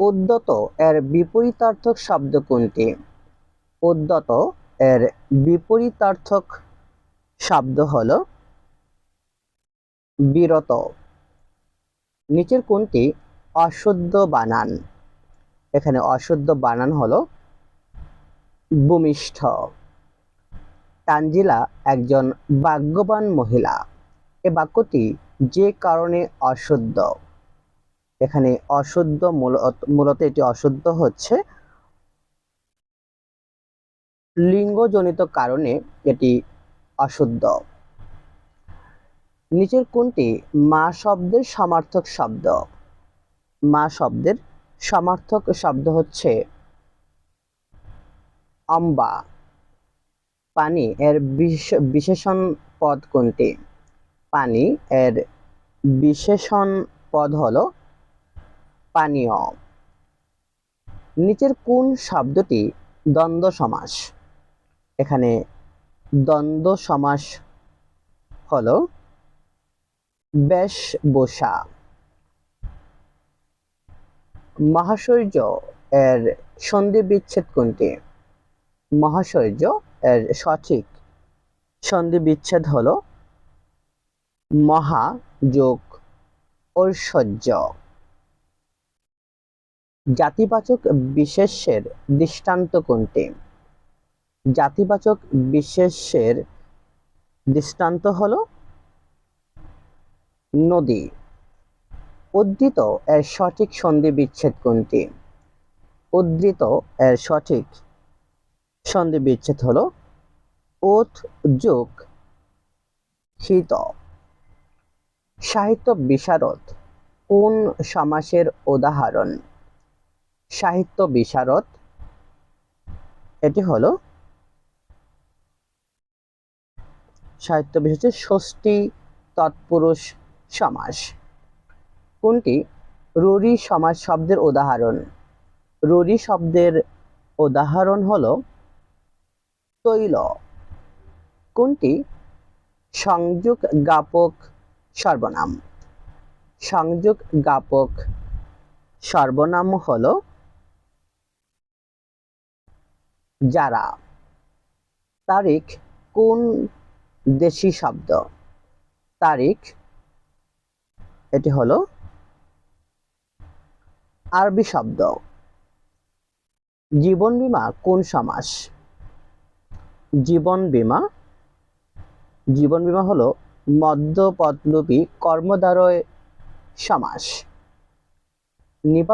উদ্যত এর বিপরীতার্থক শব্দ কোনটি? উদ্যত এর বিপরীতার্থক শব্দ হল বিরত। নিচের কোনটি? অশুদ্ধ বানান। এখানে অশুদ্ধ বানান হল ভূমিষ্ঠ। তানজিলা একজন ভাগ্যবান মহিলা। এ বাক্যটি যে কারণে অশুদ্ধ? এখানে অশুদ্ধ মূলত এটি অশুদ্ধ হচ্ছে লিঙ্গজনিত কারণে এটি অশুদ্ধ। নিচের কোনটি? মা শব্দের সমার্থক শব্দ। মা শব্দের সমার্থক শব্দ হচ্ছে অম্বা। পানি এর বিশ- বিশেষণ পদ কোনটি? পানি এর বিশেষণ পদ হলো পানীয়। নিচের কোন শব্দটি দ্বন্দ্ব সমাস? এখানে দ্বন্দ্ব সমাস হল বেশ বসা মহাশৈর্য এর সন্ধি বিচ্ছেদ কোনটি? মহাশৈর্য এর সঠিক সন্ধি বিচ্ছেদ হলো মহা যোগ ঐশ্বর্য জাতিবাচক বিশেষ্যের দৃষ্টান্ত কোনটি? জাতিবাচক বিশেষ্যের দৃষ্টান্ত হল নদী। উদ্ধৃত এর সঠিক সন্ধি বিচ্ছেদ কোনটি? উদ্ধৃত এর সঠিক সন্ধি বিচ্ছেদ হলো ওত যোগ হিত। সাহিত্য বিশারদ কোন সমাসের উদাহরণ? সাহিত্য বিশারদ। এটি হলো সাহিত্য হচ্ছে ষষ্ঠী তৎপুরুষ সমাস। কোনটি? রুরি সমাজ শব্দের উদাহরণ। রুরি শব্দের উদাহরণ হল তৈল। কোনটি? সংযোগ জ্ঞাপক সর্বনাম। সংযোগ জ্ঞাপক সর্বনাম হলো যারা? তারিখ কোন দেশি শব্দ? তারিখ, এটি হলো আরবি শব্দ। জীবন বীমা কোন সমাস? জীবন বীমা জীবন বীমা হলো মধ্যপদলোপী কর্মদ্বারয় সমাস।